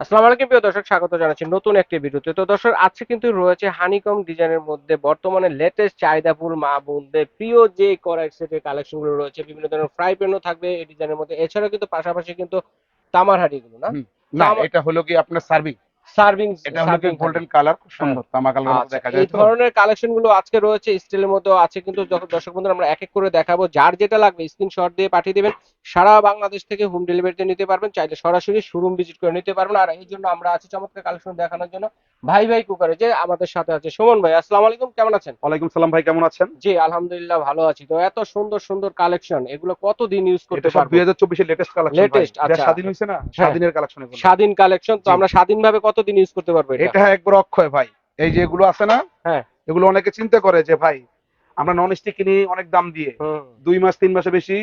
আসসালামু আলাইকুম প্রিয় দর্শক স্বাগত জানাচ্ছি নতুন একটি ভিডিওতে। তো দর্শক আজকে কিন্তু রয়েছে হানিকম ডিজাইনের মধ্যে বর্তমানে লেটেস্ট চাহিদাফুল মা বোনদের প্রিয় যে কড়াই সেটের কালেকশনগুলো রয়েছে বিভিন্ন ধরনের ফ্রাই প্যানও থাকবে এই ডিজাইনের মধ্যে। এছাড়াও কিন্তু পাশাপাশি কিন্তু তামার হাঁড়িগুলো না? না এটা হলো কি আপনার সার্ভিং সার্ভিং এটা হলো গোল্ডেন কালার খুব সুন্দর। তামা কালার আচ্ছা, দেখা যায় তো। ধরনের কালেকশনগুলো আজকে রয়েছে স্টিলের মধ্যেও আছে কিন্তু দর্শক বন্ধুরা আমরা এক এক করে দেখাবো যার যেটা লাগবে স্ক্রিনশট দিয়ে পাঠিয়ে দিবেন। সারা বাংলাদেশ থেকে হোম ডেলিভারিতে নিতে পারবেন চাইলে সরাসরি শোরুম ভিজিট করে নিতে পারবেন। আর এই জন্য আমরা আছি চমৎকার কালেকশন দেখানোর জন্য ভাই ভাই কুকারে যে আমাদের সাথে আছে। সুমন ভাই আসসালামু আলাইকুম কেমন আছেন? ওয়ালাইকুম সালাম ভাই কেমন আছেন? জি আলহামদুলিল্লাহ ভালো আছি। তো এত সুন্দর সুন্দর কালেকশন এগুলো কতদিন ইউজ করতে পারব? লেটেস্ট কালেকশন আচ্ছা। স্বাধীন হয়েছে না? স্বাধীনের কালেকশন এগুলো। স্বাধীন কালেকশন তো। আমরা স্বাধীনভাবে কতদিন ইউজ করতে পারব এটা? একবার অক্ষয় ভাই। এই যে এগুলো আছে না হ্যাঁ। এগুলো অনেকে চিন্তা করে যে ভাই আমরা নন স্টিক কিনি অনেক দাম দিয়ে। দুই মাস তিন মাসে বেশি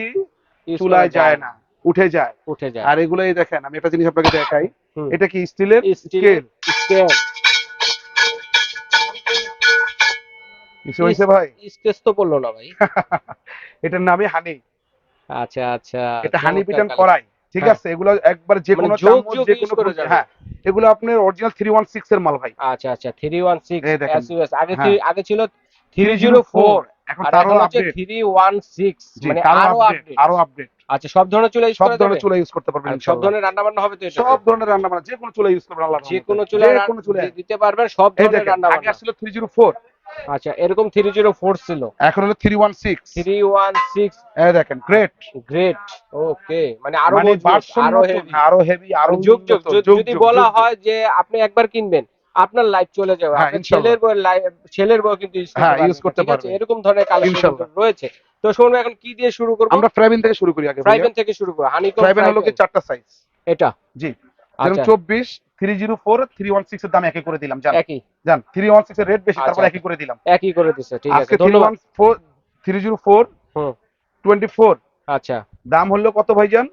চুলায় যায় না উঠে যায়। উঠে যায়। আর এগুলোই দেখেন আমি একটা জিনিস আপনাকে দেখাই। এটা কি স্টিলের? Scale scale. কিছু হয়েছে ভাই? স্কেচ তো পড়ল না ভাই। এটার নামই হানি। আচ্ছা আচ্ছা। এটা হানি পিটান। করাই। ঠিক হ্যাঁ। আছে এগুলো একবার যে মানে কোনো চামচ যে কোনো। হ্যাঁ এগুলো আপনার অরিজিনাল থ্রি ওয়ান সিক্স এর মাল ভাই আচ্ছা আচ্ছা থ্রি ওয়ান সিক্স এই দেখেন। এসইউএস আগে হ্যাঁ। আগে ছিল থ্রি জিরো ফোর এখন তারও update three one six G মানে আরও আপডেট আরও আপডেট আচ্ছা সব ধরনের চুলা ইউজ সব ধরনের চুলা ইউজ করতে পারবেন সব ধরনের রান্না বান্না হবে তো এটা সব ধরনের রান্না বান্না যে কোনো চুলা ইউজ করবেন আল্লাহ যে কোনো চুলা যে কোনো চুলা দিতে পারবেন সব ধরনের রান্না আগে বান্না আসলে 304 আচ্ছা এরকম থ্রি জিরো ফোর ছিল। এখন হলো 316 থ্রি ওয়ান সিক্স এই দেখেন গ্রেট গ্রেট ওকে মানে আরও মানে আরও হেভি আরও হেভি আরও যোগ যোগ যদি- বলা। হয় যে আপনি একবার কিনবেন আপনার লাইফ চলে যাবে। হ্যাঁ। ছেলের বউ ছেলের বউ কিন্তু ইউজ হ্যাঁ, করতে পারবে। এরকম ধরনের কালেকশন রয়েছে। তো শুনুন এখন কি দিয়ে শুরু করব? আমরা ফ্রাইবেন থেকে শুরু করি আগে ফ্রাইবেন থেকে শুরু করব। হানিকম ফ্রাইবেন হলো কি চারটা সাইজ এটা? জি। যেমন আচ্ছা 24 304 316 এর দাম একই করে দিলাম জান। একই। জান 316 এর রেট বেশি তারপর আচ্ছা। একই করে দিলাম। একই করে দিছে ঠিক আছে ধন্যবাদ। 314 304 হুম। 24 আচ্ছা। দাম হলো কত ভাইজান?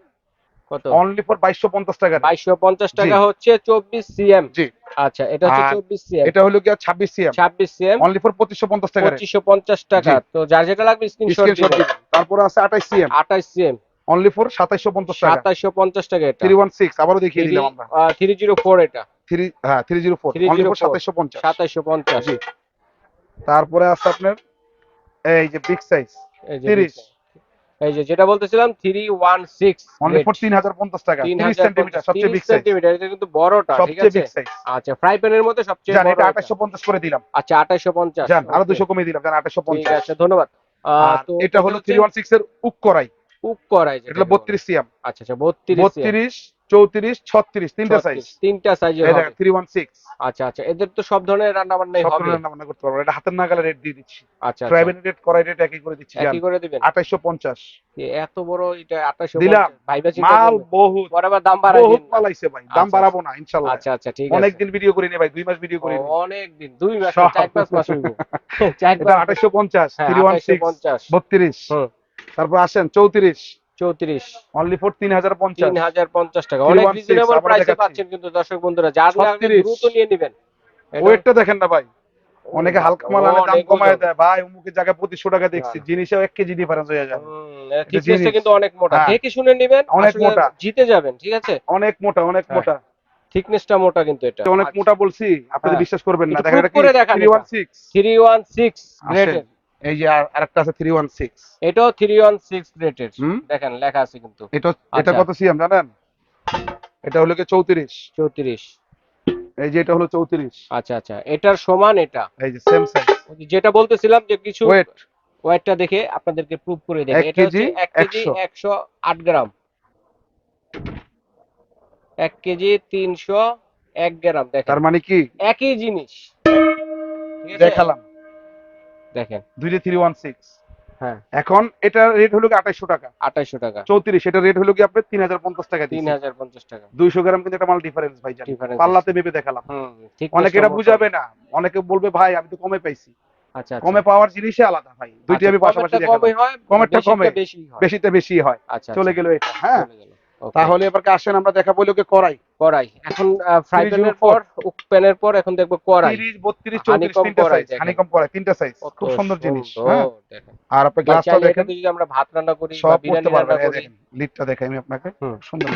কত? অনলি ফর 2250 টাকা 2250 টাকা। হচ্ছে 24 সিএম জি। আচ্ছা এটা হচ্ছে আর 24 সিএম। এটা হলো কি 26 সিএম। 26 সিএম। অনলি ফর 2550 টাকা রেট। 2550 টাকা। তো যার যেটা লাগবে স্ক্রিনশট দিবেন। তারপর আছে 28 সিএম। 28 সিএম। অনলি ফর 2750 টাকা। 2750 টাকা এটা। 316 আবারও দেখিয়ে দিলাম আমরা। 304 এটা। 3 হ্যাঁ 304 অনলি ফর 304 2750 2750 জি। তারপরে আছে আপনার এই যে বিগ সাইজ এই 30 এই যে যেটা বলতেছিলাম 316 অনলি ফর 3050 টাকা 30 সেন্টিমিটার সবচেয়ে বিগ সাইজ সেন্টিমিটার এটা কিন্তু বড়টা ঠিক সবচেয়ে আছে? বিগ সাইজ আচ্ছা ফ্রাই প্যানের মধ্যে সবচেয়ে জান বড় এটা। এটা। 2850 করে দিলাম। আচ্ছা 2850 জান আরও 200 কমিয়ে দিলাম জান ঠিক আছে ধন্যবাদ। তো এটা হলো 316 এর উক করাই কুক করাই এটা হলো 32 সিএম। আচ্ছা আচ্ছা 32 32 34 36 তিনটা সাইজ তিনটা এই হবে। দেখেন 316 আচ্ছা আচ্ছা এদের তো সব ধরনের রান্না বান্নাই হবে। ধরনের রান্না করতে পারব। এটা হাতের নাগালে রেট দিয়ে দিচ্ছি। আচ্ছা আচ্ছা। রেট করাই রেট একই করে দিচ্ছি একই করে দিবেন? 2850 এত বড় এটা 2850 দিলাম। ভাইবা মাল বহুত। পরে দাম বাড়াই বহুত দিন। না। মাল আইছে ভাই দাম আচ্ছা, বাড়াবো না ইনশাআল্লাহ আচ্ছা আচ্ছা ঠিক আছে। অনেকদিন ভিডিও করি নি ভাই দুই মাস ভিডিও করি নি অনেক দিন দুই মাস। চার পাঁচ মাস হইব। চার এটা পাঁচ 2850 হ্যাঁ, 316 32 তারপর আসেন 34 চৌত্রিশ। অনলি ফর 3050 তিন হাজার পঞ্চাশ টাকা। অনেক 316 রিজনেবল প্রাইসে পাচ্ছেন কিন্তু দর্শক বন্ধুরা। যার লাগবে দ্রুত নিয়ে নেবেন। ওয়েটটা দেখেন না ভাই। অনেকে হালকা মাল আনে দাম কমায় দেয়। ভাই অমুকের জায়গায় 2500 টাকা দেখছি। জিনিসেও 1 কেজি ডিফারেন্স হয়ে যায়। হুম, এটা thickness টা জিনিস। কিন্তু অনেক মোটা। হ্যাঁ। দেখে শুনে নেবেন অনেক মোটা। জিতে যাবেন ঠিক আছে? অনেক মোটা অনেক হ্যাঁ। মোটা। থিকনেসটা মোটা কিন্তু এটা। অনেক মোটা বলছি। আপনি হ্যাঁ। বিশ্বাস করবেন না। দেখেন এটা কি দেখান এটা। 316 থ্রি এই যে আরেকটা আছে 316 এটাও থ্রি ওয়ান সিক্স গ্রেডের দেখেন লেখা আছে কিন্তু। এটা এটা আচ্ছা। কত সিএম জানেন? এটা হলো কি 34 চৌত্রিশ। এই যে এটা হলো 34 আচ্ছা আচ্ছা। এটার সমান এটা? এই যে সেম সাইজ যেটা বলতেছিলাম যে কিছু ওয়েট ওয়েটটা দেখে আপনাদেরকে প্রুভ করে দেবে এটা হচ্ছে কেজি, কেজি একশো। একশো আট গ্রাম। এক কেজি তিনশো এক গ্রাম দেখেন। তার মানে কি? একই জিনিস। দেখালাম। দেখেন। দুইটা 316 হ্যাঁ। এখন এটা রেট হলো কি 2800 টাকা? টাকা। 34 এটা রেট হলো কি আপনার 3050 টাকা তিন হাজার পঞ্চাশ টাকা। 200 গ্রাম কিন্তু একটা মাল ডিফারেন্স ভাই পাল্লাতে ভেবে দেখালাম। অনেকে এটা বুঝাবে না। অনেকে বলবে ভাই আমি তো কমে পাইছি। আচ্ছা আচ্ছা। কমে পাওয়ার জিনিসই আলাদা ভাই। দুইটি আচ্ছা, আমি পাশাপাশি কমে হয় কমেরটা কমে। বেশি বেশিতে বেশি হয়। আচ্ছা চলে আচ্ছা, গেল এটা। হ্যাঁ. তাহলে এবার আসেন আমরা দেখাবো লোকে করাই করাই এখন ফ্রাই প্যানের পর। উক প্যানের পর এখন দেখব কড়াই। 30 32 34 তিনটা সাইজ। হানিকম করাই তিনটা সাইজ কত খুব সুন্দর জিনিস হ্যাঁ? দেখেন। আর আপনি গ্লাসটা দেখেন। যদি আমরা ভাত রান্না করি বা সব বিরিয়ানি রান্না করি লিডটা দেখাই আমি আপনাকে। সুন্দর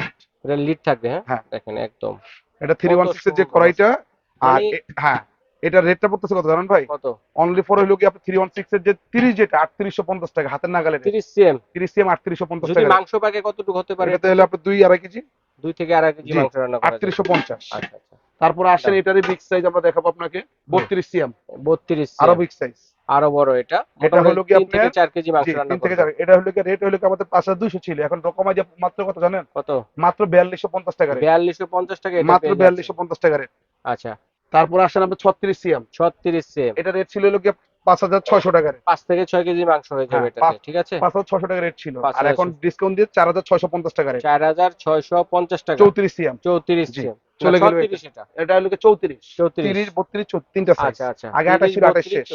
এটা লিড থাকবে হ্যাঁ? হ্যাঁ। দেখেন একদম। এটা থ্রি ওয়ান কত সিক্স এর যে কড়াইটা আর মানে- হ্যাঁ। এটা রেটটা পড়তেছে কত জানেন ভাই? কত? অনলি ফর হলো কি আপনি থ্রি ওয়ান সিক্স এর যে তিরিশ যেটা আটত্রিশশো পঞ্চাশ টাকা হাতের নাগালে তিরিশ সিএম তিরিশ সিএম আটত্রিশশো পঞ্চাশ যদি মাংস পাকে কতটুকু হতে পারে? এটাতে হলো আপনার দুই আড়াই কেজি? দুই থেকে আড়াই কেজি মাংস রান্না করা যাবে। আটত্রিশশো পঞ্চাশ। আচ্ছা আচ্ছা। তারপর আসেন এটারই বিগ সাইজ আমরা দেখাবো আপনাকে। বত্রিশ সিএম বত্রিশ আরও বিগ সাইজ আরও বড় এটা। এটা হলো কি থেকে আপনার- চার কেজি মাংস রান্না করবে। এটা হলো কি রেট হলো কি আমাদের পাঁচ হাজার দুইশো ছিল। এখন রকম যে মাত্র কত জানেন? কত? মাত্র বিয়াল্লিশশো পঞ্চাশ টাকা rate। বিয়াল্লিশশো পঞ্চাশ টাকা এটা মাত্র পেয়ে বিয়াল্লিশশো যাচ্ছে। পঞ্চাশ টাকা রেট আচ্ছা। তারপর আসেন আপনার ছত্রিশ সিএম। ছত্রিশ সিএম। এটা রেট ছিল হলো কি পাঁচ হাজার ছয়শো টাকা rate। পাঁচ থেকে ছয় কেজি মাংস হয়ে যাবে হ্যাঁ, ঠিক আছে? পাঁচ হাজার ছয়শো টাকা রেট ছিল। আর এখন ডিসকাউন্ট দিয়ে চার হাজার ছয়শো পঞ্চাশ টাকা রেট চার হাজার ছয়শো পঞ্চাশ টাকা। চৌত্রিশ সিএম। চৌত্রিশ সিএম। চলে গেল এটা। এটা। হলো চৌত্রিশ। চৌত্রিশ। বত্রিশ তিনটা আচ্ছা আচ্ছা। আগে আঠাশ ছিল, আঠাশ শেষ।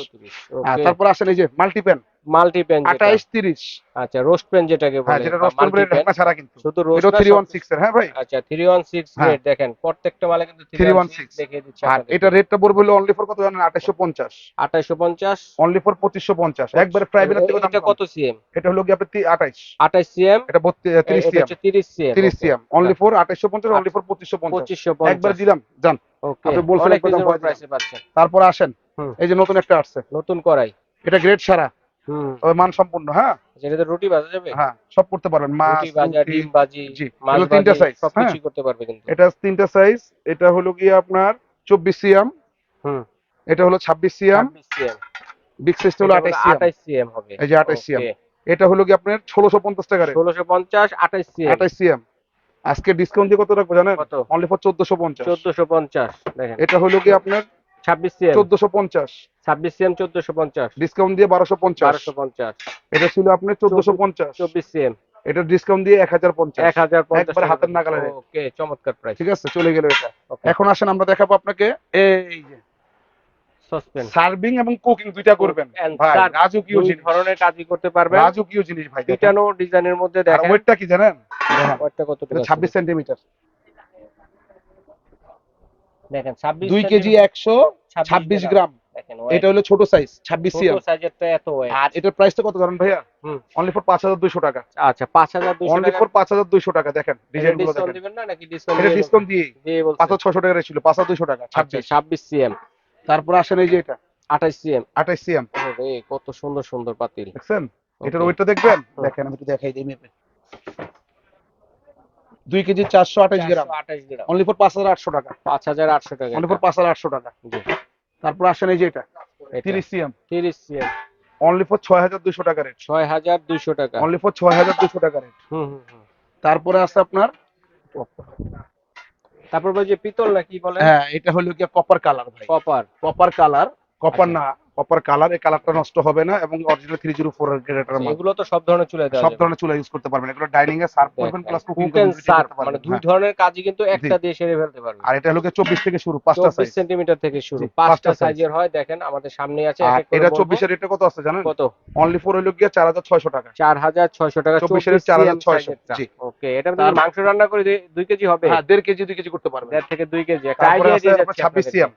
হ্যাঁ, তারপর আসেন এই যে মাল্টিপ্যান মাল্টি পেন আঠাইশ তিরিশ। আচ্ট রোস্ট পেন যেটাকে হ্যাঁ বলে যেটা রোস্ট ঢাকনা ছাড়া কিন্তু। শুধু রোস্ট থ্রি ওয়ান সিক্স এর হ্যাঁ ভাই? আচ্ছা থ্রি ওয়ান সিক্স হ্যাঁ। দেখেন প্রত্যেকটা মালে কিন্তু 316 দেখিয়ে দিচ্ছে আর এটা রেটটা পড়বে হলো অনলি ফর কত জানেন? আঠাশশো পঞ্চাশ। আঠাইশো পঞ্চাশ। অনলি ফর পঁচিশশো পঞ্চাশ। একবারে প্রাইভেট থেকে দাম। কত সিএম এটা হলো কি আপনার আঠাইশ। আঠাইশ সিএম এটা তিরিশ সিএম তিরিশ সিএম তিরিশ সিএম অনলি ফর আঠাশশো পঞ্চাশ অনলি ফর পঁচিশশো পঞ্চাশ। পঁচিশশো একবার দিলাম জান আপনি বলছেন অনেক একবার দাম রিজনেবল বলে দিলাম। প্রাইসে পাচ্ছেন। তারপর আসেন। এই যে নতুন একটা আসছে। নতুন করাই। এটা গ্রেড সারা তবে মান সম্পূর্ণ হ্যাঁ? যেটাতে রুটি ভাজা যাবে? হ্যাঁ সব করতে পারবেন মাছ ভাজা ডিম ভাজি মাছ তিনটা size, হ্যাঁ। সবকিছু করতে পারবে কিন্তু। এটা তিনটা সাইজ এটা হলো গিয়ে আপনার চব্বিশ সিএম হুম। এটা হলো ছাব্বিশ সিএম 26 CM বিগ সাইজটা হলো আঠাশ সিএম। 28 সিএম হবে। এই যে 28 CM এটা হলো কি আপনার ষোলোশো পঞ্চাশ টাকা রেট 1650 28 সিএম। আঠাশ সিএম। আজকে ডিসকাউন্ট দিয়ে কত রাখব জানেন? অনলি ফর চোদ্দশো পঞ্চাশ। 1450 দেখেন। এটা হলো কি আপনার 26 সিএম চোদ্দশো পঞ্চাশ। 26 সিএম 1450 ডিসকাউন্ট দিয়ে বারোশো পঞ্চাশ। 1250 এটা ছিল আপনার চোদ্দশো পঞ্চাশ। 24 সিএম এটা ডিসকাউন্ট দিয়ে এক হাজার পঞ্চাশ। 1050 একবারে হাতের নাগালে। ওকে চমৎকার প্রাইস ঠিক আছে চলে গেল এটা। এখন আসেন আমরা দেখাবো আপনাকে এই যে সার্ভিং এবং কুকিং দুইটা করবেন। and ভাই serve রাজকীয় জিনিস। ধরনের কাজই করতে পারবেন। রাজকীয় জিনিস ভাই। পিটানো ডিজাইনের মধ্যে দেখেন। ওয়েটটা কি জানেন? ওয়েটটা এটা আছে? দেখেন 26 দুই কেজি 26 গ্রাম। দেখেন এটা হলো ছোট সাইজ ছাব্বিশ সিএম ছোট সাইজেরটা এত ওয়েট আর এটার প্রাইসটা কত জানেন ভাইয়া। অনলি ফর পাঁচ হাজার দুইশো টাকা। আচ্ছা 5200 অনলি ফর পাঁচ হাজার দুইশো টাকা দেখেন ডিজাইনগুলো দেখেন। দিবেন না নাকি ডিসকাউন্ট এটা ডিসকাউন্ট দিয়ে দিয়ে বলছেন পাঁচ হাজার ছশো টাকা ছিল পাঁচ হাজার দুইশো টাকা আচ্ছা ছাব্বিশ। 26 সিএম তারপর আসেন এই যে এটা 28 সিএম আঠাইশ সিএম রে কত সুন্দর সুন্দর পাতিল। দেখছেন? এটার. ওয়েটটা দেখবেন? দেখেন আমি একটু দেখাই দিই মেপে। দুই কেজি চারশো আঠাশ গ্রাম। 428 গ্রাম। অনলি ফর পাঁচ হাজার আটশো টাকা। 5800 টাকা অনলি ফর পাঁচ হাজার আটশো টাকা। তারপর আসেন এই যে এটা। তিরিশ সিএম। 30 সিএম। অনলি ফর ছয় হাজার দুইশো টাকা রেট 6200 টাকা। অনলি ফর ছয় হাজার দুইশো টাকা রেট হুম হুম হুম। তারপরে আছে আপনার তারপর যে পিতল না কি বলে? হ্যাঁ এটা হলো কি কপার কালার ভাই। Copper copper colour copper. না। কপার কালার এই কালারটা নষ্ট হবে না এবং অরিজিনাল থ্রি জিরো ফোর গ্রেডের এগুলো তো সব ধরনের চুলে সব ধরনের চুলা ইউজ করতে পারবেন এগুলো ডাইনিং এ সার্ভ করবেন প্লাস কুকিং মানে দুই ধরনের কাজই কিন্তু একটা দিয়ে সেরে ফেলতে পারবে। আর এটা হলো চব্বিশ থেকে শুরু পাঁচটা চব্বিশ সাইজ সেন্টিমিটার থেকে শুরু। সাইজের হয় দেখেন আমাদের সামনে আছে এক এটা বলব। চব্বিশের রেটটা কত আছে জানেন? কত? অনলি ফোর হলো গিয়ে চার হাজার ছয়শো টাকা। চার হাজার ছয়শো টাকা 24 এর চব্বিশ 4600 জি। ওকে এটা মাংস রান্না করে দুই- দুই কেজি হবে? হ্যাঁ দেড় কেজি দুই কেজি করতে পারবেন। দেড় থেকে দুই কেজি। একটা আইডিয়া দিয়ে আপনার যাচ্ছি ছাব্বিশ সিএম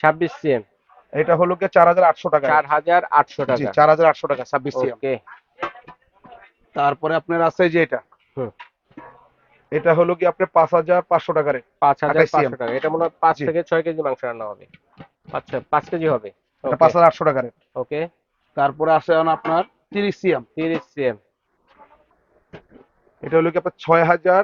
ছাব্বিশ সিএম এটা হলো হাজার আটশো টাকা। চার হাজার আটশো জি টাকা। চার হাজার আটশো টাকা ছাব্বিশ সিএম। ওকে। তারপরে আপনার আছে যে এটা? হুম। এটা হলো কি আপনার পাঁচ হাজার পাঁচশো টাকা রেট পাঁচ হাজার 28 পাঁচশো টাকা। এটা মনে হয় পাঁচ থেকে ছয় কেজি মাংস রান্না হবে। আচ্ছা পাঁচ কেজি হবে। এটা পাঁচ হাজার আটশো টাকা রেট ওকে। তারপরে আছে এখন আপনার তিরিশ সিএম। তিরিশ সিএম। এটা হলো কি আপনার ছয় হাজার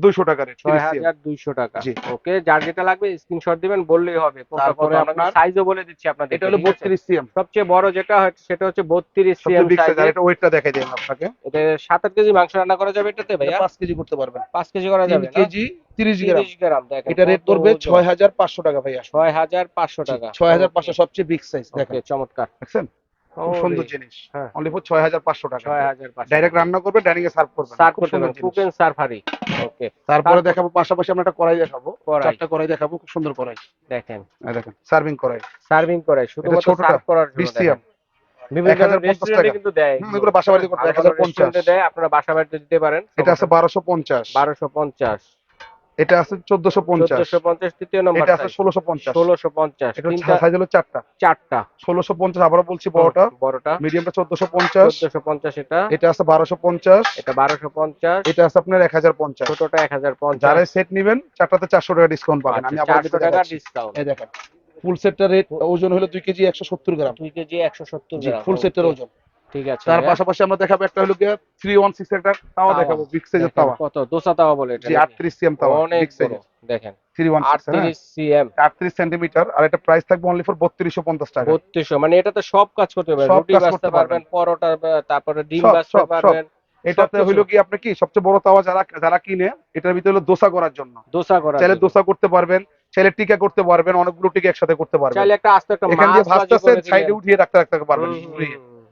দুইশো টাকা রেট ছয় হাজার দুইশো টাকা। ওকে যার যেটা লাগবে স্ক্রিনশট দিবেন বললেই হবে। তারপরে আপনার- সাইজও বলে দিচ্ছি আপনাদের এটা হলো বত্রিশ সিএম সবচেয়ে বড় যেটা হয় সেটা হচ্ছে বত্রিশ সিএম এটা ওয়েটটা দেখাই আপনাকে। এটা সাত আট কেজি মাংস রান্না করা যাবে এটাতে ভাইয়া? পাঁচ কেজি করতে পারবেন। পাঁচ কেজি করা যাবে কেজি তিরিশ গ্রাম। গ্রাম দেখেন এটা রেট পড়বে ছয় হাজার পাঁচশো টাকা ভাইয়া। ছয় হাজার পাঁচশো টাকা। ছয় হাজার পাঁচশো সবচেয়ে বিগ সাইজ দেখেন। চমৎকার। দেখছেন? খুব সুন্দর জিনিস। হ্যাঁ। অনলি ফর টাকা। ডাইরেক্ট রান্না করবে ডাইনিং এ সার্ভ করবে। সার্ভ করতে পারেন কুক এন্ড সার্ভ হারি ওকে তারপরে দেখাবো পাশাপাশি আমরা একটা কড়াই দেখাবো। কড়াই। চারটা কড়াই দেখাবো খুব সুন্দর কড়াই। দেখেন। দেখেন সার্ভিং কড়াই। সার্ভিং করে শুধুমাত্র সার্ভ করার জন্য। সিএম আপনারা বাসা বাড়িতে দিতে পারেন। এটা আছে বারোশো পঞ্চাশ। বারোশো পঞ্চাশ। এটা আছে চোদ্দশো পঞ্চাশ। চোদ্দশো পঞ্চাশ তৃতীয় নম্বর এটা আছে এটা তিনটা সাইজ হলো চারটা। চারটা। ষোলোশো পঞ্চাশ আবারও বলছি বড়টা। বড়টা। মিডিয়ামটা চোদ্দশো পঞ্চাশ। চোদ্দশো পঞ্চাশ এটা। এটা আছে বারোশো পঞ্চাশ। এটা বারোশো পঞ্চাশ। এটা আছে আপনার ছোটটা যারা সেট নিবেন চারটাতে টাকা ডিসকাউন্ট পাবেন। আমি আবার চারশো টাকা ডিসকাউন্ট এই দেখেন ফুল সেটটার রেট ওজন হলো দুই কেজি একশো সত্তর গ্রাম। দুই কেজি একশো সত্তর জি গ্রাম। ফুল সেটের ওজন। ঠিক আছে। তার পাশাপাশি আমরা দেখাবো একটা হলো গিয়ে থ্রি ওয়ান সিক্স একটা তাওয়া। দেখাবো বিগ সাইজের তাওয়া। কত দোসা তাওয়া বলে এটা আটত্রিশ সিএম তাওয়া অনেক বড় দেখেন। সেন্টিমিটার আর এটা প্রাইস থাকবে অনলি ফর বত্রিশশো পঞ্চাশ টাকা। বত্রিশশো মানে এটাতে সব কাজ করতে পারবেন রুটি পারবেন। পরোটা তারপরে ডিম। পারবেন এটাতে। হইল কি আপনি কি সবচেয়ে বড় তাওয়া যারা যারা কিনে এটার ভিতরে হলো দোসা করার জন্য। দোসা করা চাইলে দোসা করতে পারবেন চাইলে টিকা করতে পারবেন অনেকগুলো টিকা একসাথে করতে পারবেন। চাইলে একটা আস্তে একটা মাছ সাইডে। উঠিয়ে রাখতে রাখতে পারবেন।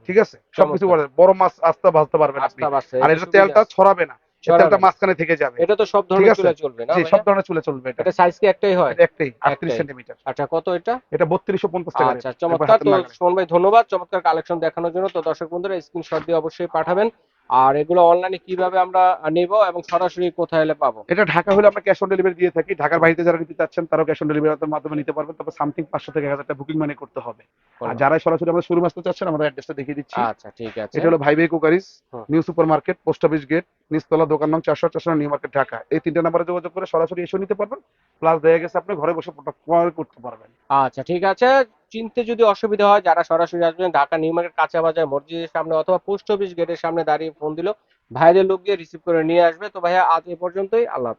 ঠিক আছে? সবকিছু বড় মাছ আস্তে ভাজতে পারবেন আপনি। আর এটা তেলটা ছড়াবে না। তেলটা। মাঝখানে থেকে যাবে। এটা তো সব ধরনের চুলে চলবে না সব ধরনের চুলে চলবে এটা। এটা সাইজ কি একটাই হয়? একটাই আটত্রিশ একটাই। সেন্টিমিটার। আচ্ছা কত এটা? এটা বত্রিশশো পঞ্চাশ টাকা আচ্ছা চমৎকার। তো। সুমন ভাই ধন্যবাদ। চমৎকার কালেকশন দেখানোর জন্য। তো দর্শক বন্ধুরা স্ক্রিনশট দিয়ে অবশ্যই পাঠাবেন। আর এগুলো অনলাইনে কীভাবে আমরা নেব এবং সরাসরি কোথায় এলে পাবো? এটা ঢাকা হলে আমরা ক্যাশ অন ডেলিভারি দিয়ে থাকি। ঢাকার বাইরে যারা নিতে চাচ্ছেন তারাও ক্যাশ অন ডেলিভারির মাধ্যমে নিতে পারবেন। তবে সামথিং পাঁচশো থেকে এক হাজার টাকা বুকিং মানে করতে হবে। আর যারা সরাসরি আমরা শোরুম আসতে চাচ্ছেন আমরা অ্যাড্রেসটা দেখিয়ে দিচ্ছি। আচ্ছা ঠিক আছে। এটা হলো ভাই ভাই cookeries new super market post office gate নিচতলা দোকান নং চারশো চারশো নিউ মার্কেট ঢাকা। এই তিনটা নাম্বারে যোগাযোগ করে সরাসরি এসে নিতে পারবেন। প্লাস দেখা গেছে আপনি ঘরে বসে প্রোডাক্ট ক্রয় করতে পারবেন। আচ্ছা ঠিক আছে। চিনতে যদি অসুবিধা হয়, যারা সরাসরি আসবেন, ঢাকা, নিউ মার্কেট কাঁচা বাজার মসজিদের সামনে অথবা পোস্ট অফিস গেটের সামনে দাঁড়িয়ে ফোন দিল, ভাইদের লোক গিয়ে রিসিভ করে নিয়ে আসবে। তো ভাইয়া, আজ এ পর্যন্তই, আল্লাহ